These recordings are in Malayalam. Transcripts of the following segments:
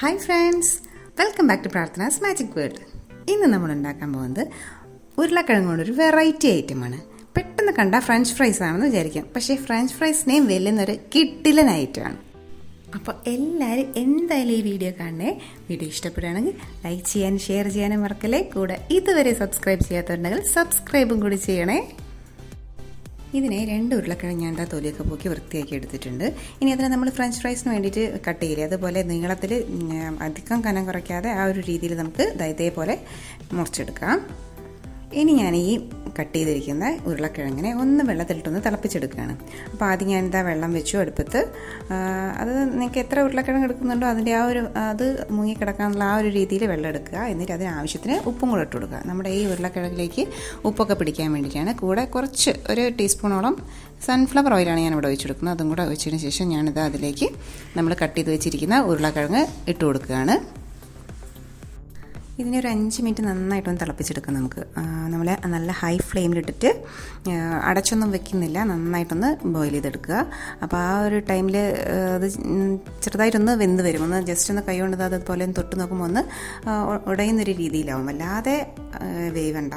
Hi friends welcome back to Prarthana's magic world ഇന്ന് നമ്മൾ ഉണ്ടാക്കാൻ പോകുന്നത് ഉരുളക്കിഴങ്ങ് ഒരു വെറൈറ്റി ഐറ്റമാണ് പെട്ടെന്ന് കണ്ട ഫ്രഞ്ച് ഫ്രൈസ് ആണെന്ന് വിചാരിക്കാം. പക്ഷേ ഫ്രഞ്ച് ഫ്രൈസിനെയും വെല്ലുന്നൊരു കിട്ടിലൻ ഐറ്റമാണ് അപ്പോൾ എല്ലാവരും എന്തായാലും ഈ വീഡിയോ കാണണേ? വീഡിയോ ഇഷ്ടപ്പെടുകയാണെങ്കിൽ ലൈക്ക് ചെയ്യാനും ഷെയർ ചെയ്യാനും മറക്കല്ലേ? കൂടെ ഇതുവരെ സബ്സ്ക്രൈബ് ചെയ്യാത്തവരുണ്ടെങ്കിൽ സബ്സ്ക്രൈബും കൂടി ചെയ്യണേ. ഇതിനെ രണ്ട് ഉരുളക്കിഴങ്ങ് ഞാൻ തൊലിയൊക്കെ പോക്കി വൃത്തിയാക്കി എടുത്തിട്ടുണ്ട്. ഇനി അതിനെ നമ്മൾ ഫ്രഞ്ച് ഫ്രൈസിന് വേണ്ടിയിട്ട് കട്ട് ചെയ്യില്ലേ അതുപോലെ നീളത്തിൽ അധികം കനം കുറയ്ക്കാതെ ആ ഒരു രീതിയിൽ നമുക്ക് ദൈതയെ ഇതേപോലെ മുറിച്ചെടുക്കാം. ഇനി ഞാൻ ഈ കട്ട് ചെയ്തിരിക്കുന്ന ഉരുളക്കിഴങ്ങിനെ ഒന്ന് വെള്ളത്തിലിട്ടൊന്ന് തിളപ്പിച്ചെടുക്കുകയാണ്. അപ്പോൾ ആദ്യം ഞാൻ എന്താ വെള്ളം വെച്ചു അടുപ്പത്ത്. അത് നിങ്ങൾക്ക് എത്ര ഉരുളക്കിഴങ്ങ് എടുക്കുന്നുണ്ടോ അതിന്റെ ആ ഒരു അത് മുങ്ങിക്കിടക്കാനുള്ള ആ ഒരു രീതിയിൽ വെള്ളം എടുക്കുക. എന്നിട്ട് അതിന് ആവശ്യത്തിന് ഉപ്പും കൂടെ ഇട്ട് കൊടുക്കുക. നമ്മുടെ ഈ ഉരുളക്കിഴങ്ങിലേക്ക് ഉപ്പൊക്കെ പിടിക്കാൻ വേണ്ടിയിട്ടാണ്. കൂടെ കുറച്ച് ഒരു ടീസ്പൂണോളം സൺഫ്ലവർ ഓയിലാണ് ഞാൻ ഇവിടെ വെച്ചെടുക്കുന്നത് അതും കൂടെ ഒഴിച്ചതിന് ശേഷം ഞാനിത് അതിലേക്ക് നമ്മൾ കട്ട് ചെയ്ത് വെച്ചിരിക്കുന്ന ഉരുളക്കിഴങ്ങ് ഇട്ട് കൊടുക്കുകയാണ്. ഇതിനെ ഒരു അഞ്ച് മിനിറ്റ് നന്നായിട്ടൊന്ന് തിളപ്പിച്ചെടുക്കാം നമുക്ക്. നമ്മൾ നല്ല ഹൈ ഫ്ലെയിമിലിട്ടിട്ട് അടച്ചൊന്നും വെക്കുന്നില്ല. നന്നായിട്ടൊന്ന് ബോയിൽ ചെയ്തെടുക്കുക. അപ്പോൾ ആ ഒരു ടൈമിൽ അത് ചെറുതായിട്ടൊന്ന് വെന്ത് വരും. ഒന്ന് ജസ്റ്റ് ഒന്ന് കൈ കൊണ്ട് അതുപോലെ ഒന്ന് തൊട്ട് നോക്കുമ്പോൾ ഒന്ന് ഉടയുന്നൊരു രീതിയിലാവും. അല്ലാതെ വേവണ്ട.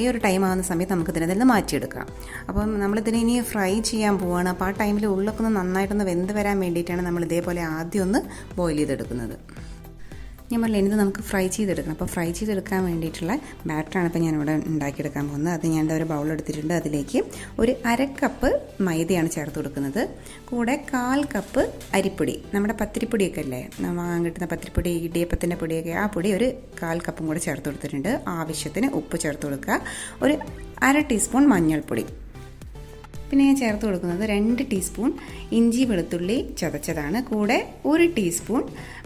ഈ ഒരു ടൈം ആവുന്ന സമയത്ത് നമുക്ക് ഇതിനെ നിന്ന് മാറ്റിയെടുക്കാം. അപ്പം നമ്മളിതിനെ ഇനി ഫ്രൈ ചെയ്യാൻ പോവുകയാണ് അപ്പോൾ ആ ടൈമിൽ ഉള്ളൊക്കെ ഒന്ന് നന്നായിട്ടൊന്ന് വെന്ത് വരാൻ വേണ്ടിയിട്ടാണ് നമ്മൾ ഇതേപോലെ ആദ്യം ഒന്ന് ബോയിൽ ചെയ്തെടുക്കുന്നത്. ഞാൻ പറഞ്ഞില്ല ഇനി നമുക്ക് ഫ്രൈ ചെയ്തെടുക്കണം. അപ്പോൾ ഫ്രൈ ചെയ്തെടുക്കാൻ വേണ്ടിയിട്ടുള്ള ബാറ്ററാണ് ഇപ്പോൾ ഞാനിവിടെ ഉണ്ടാക്കിയെടുക്കാൻ പോകുന്നത്. അത് ഞാൻ ഒരു ബൗൾ എടുത്തിട്ടുണ്ട്. അതിലേക്ക് ഒരു അര കപ്പ് മൈദയാണ് ചേർത്ത് കൊടുക്കുന്നത്. കൂടെ കാൽ കപ്പ് അരിപ്പൊടി. നമ്മുടെ പത്തിരിപ്പൊടിയൊക്കെ അല്ലേ വാങ്ങാൻ കിട്ടുന്ന പത്തിരിപ്പൊടി ഇടിയപ്പത്തിന്റെ പൊടിയൊക്കെ ആ പൊടി ഒരു കാൽ കപ്പും കൂടെ ചേർത്ത് കൊടുത്തിട്ടുണ്ട്. ആവശ്യത്തിന് ഉപ്പ് ചേർത്ത് കൊടുക്കുക. ഒരു അര ടീസ്പൂൺ മഞ്ഞൾപ്പൊടി. പിന്നെ ഞാൻ ചേർത്ത് കൊടുക്കുന്നത് രണ്ട് ടീസ്പൂൺ ഇഞ്ചി വെളുത്തുള്ളി ചതച്ചതാണ്. കൂടെ ഒരു ടീസ്പൂൺ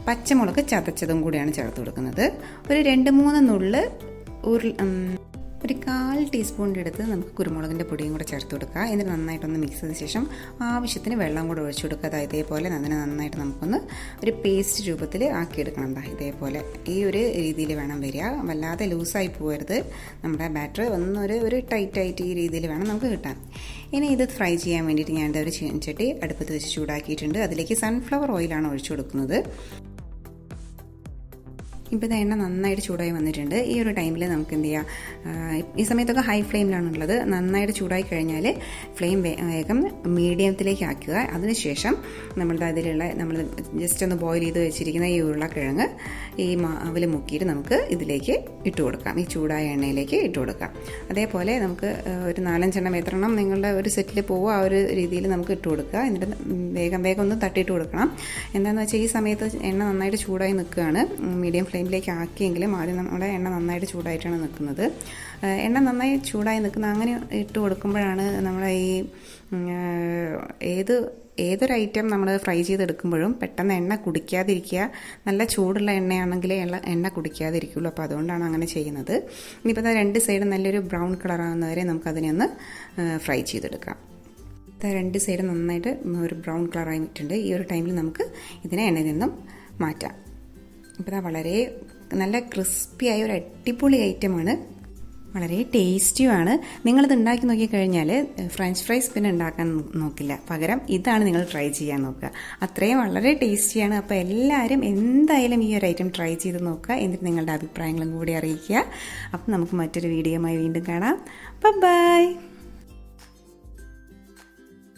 പച്ചമുളക് ചതച്ചതും കൂടിയാണ് ചേർത്ത് കൊടുക്കുന്നത്. ഒരു രണ്ട് മൂന്ന് നുള്ള് ഉരുൾ ഉം, ഒരു കാൽ ടീസ്പൂണിന്റെ അടുത്ത് നമുക്ക് കുരുമുളകിന്റെ പൊടിയും കൂടെ ചേർത്ത് കൊടുക്കുക. എന്നിട്ട് നന്നായിട്ടൊന്ന് മിക്സ് ചെയ്ത ശേഷം ആവശ്യത്തിന് വെള്ളം കൂടെ ഒഴിച്ചു കൊടുക്കുക. അതായത് ഇതേപോലെ അതിനെ നന്നായിട്ട് നമുക്കൊന്ന് ഒരു പേസ്റ്റ് രൂപത്തിൽ ആക്കിയെടുക്കണം ഇതേപോലെ. ഈ ഒരു രീതിയിൽ വേണം വരിക. വല്ലാതെ ലൂസായി പോകരുത്. നമ്മുടെ ബാറ്റർ ഒന്നൊരു ഒരു ടൈറ്റ് ആയിട്ട് ഈ രീതിയിൽ വേണം നമുക്ക് കിട്ടാൻ. ഇനി ഇത് ഫ്രൈ ചെയ്യാൻ വേണ്ടിയിട്ട് ഞാൻ ഒരു ചീനച്ചട്ടി അടുപ്പത്ത് വെച്ച് ചൂടാക്കിയിട്ടുണ്ട്. അതിലേക്ക് സൺഫ്ലവർ ഓയിലാണ് ഒഴിച്ചു കൊടുക്കുന്നത്. ഇപ്പോൾ ഇത് എണ്ണ നന്നായിട്ട് ചൂടായി വന്നിട്ടുണ്ട്. ഈ ഒരു ടൈമിൽ നമുക്ക് എന്ത് ചെയ്യാം? ഈ സമയത്തൊക്കെ ഹൈ ഫ്ലെയിമിലാണുള്ളത് നന്നായിട്ട് ചൂടായി കഴിഞ്ഞാൽ ഫ്ലെയിം വേഗം മീഡിയത്തിലേക്ക് ആക്കുക. അതിനുശേഷം നമ്മളുടെ അതിലുള്ള നമ്മൾ ജസ്റ്റ് ഒന്ന് ബോയിൽ ചെയ്ത് വെച്ചിരിക്കുന്ന ഈ ഉരുളക്കിഴങ്ങ് ഈ മാവിൽ മുക്കിയിട്ട് നമുക്ക് ഇതിലേക്ക് ഇട്ട് കൊടുക്കാം. ഈ ചൂടായ എണ്ണയിലേക്ക് ഇട്ട് കൊടുക്കാം. അതേപോലെ നമുക്ക് ഒരു നാലഞ്ചെണ്ണം എത്രണ്ണം നിങ്ങളുടെ ഒരു സെറ്റിൽ പോവുക ആ ഒരു രീതിയിൽ നമുക്ക് ഇട്ട് കൊടുക്കുക. എന്നിട്ട് വേഗം വേഗം ഒന്ന് തട്ടിയിട്ട് കൊടുക്കണം. എന്താണെന്ന് വെച്ചാൽ ഈ സമയത്ത് എണ്ണ നന്നായിട്ട് ചൂടായി നിൽക്കുകയാണ്. മീഡിയം ഫ്ലെയിമിലേക്ക് ആക്കിയെങ്കിലും ആദ്യം നമ്മുടെ എണ്ണ നന്നായിട്ട് ചൂടായിട്ടാണ് നിൽക്കുന്നത്. എണ്ണ നന്നായി ചൂടായി നിൽക്കുന്ന അങ്ങനെ ഇട്ട് കൊടുക്കുമ്പോഴാണ് നമ്മുടെ ഈ ഏത് ഏതൊരു ഐറ്റം നമ്മൾ ഫ്രൈ ചെയ്തെടുക്കുമ്പോഴും പെട്ടെന്ന് എണ്ണ കുടിക്കാതിരിക്കുക. നല്ല ചൂടുള്ള എണ്ണയാണെങ്കിലേ എണ്ണ കുടിക്കാതിരിക്കുള്ളൂ. അപ്പോൾ അതുകൊണ്ടാണ് അങ്ങനെ ചെയ്യുന്നത്. ഇനിയിപ്പോൾ രണ്ട് സൈഡും നല്ലൊരു ബ്രൗൺ കളറാകുന്നവരെ നമുക്കതിനെ ഒന്ന് ഫ്രൈ ചെയ്തെടുക്കാം. രണ്ട് സൈഡ് നന്നായിട്ട് ഒരു ബ്രൗൺ കളർ ആയിട്ടുണ്ട് ഈ ഒരു ടൈമിൽ നമുക്ക് ഇതിനെ എണ്ണയിൽ നിന്നും മാറ്റാം. ഇപ്പോൾ ഇതാ വളരെ നല്ല ക്രിസ്പിയായ ഒരു അടിപൊളി ഐറ്റമാണ്. വളരെ ടേസ്റ്റിയുമാണ് നിങ്ങളിത് ഉണ്ടാക്കി നോക്കിക്കഴിഞ്ഞാൽ ഫ്രഞ്ച് ഫ്രൈസ് പിന്നെ ഉണ്ടാക്കാൻ നോക്കില്ല. പകരം ഇതാണ് നിങ്ങൾ ട്രൈ ചെയ്യാൻ നോക്കുക. അത്രയും വളരെ ടേസ്റ്റിയാണ് അപ്പോൾ എല്ലാവരും എന്തായാലും ഈ ഒരു ഐറ്റം ട്രൈ ചെയ്ത് നോക്കുക എന്നിട്ട് നിങ്ങളുടെ അഭിപ്രായങ്ങളും കൂടി അറിയിക്കുക. അപ്പം നമുക്ക് മറ്റൊരു വീഡിയോയുമായി വീണ്ടും കാണാം. ബൈ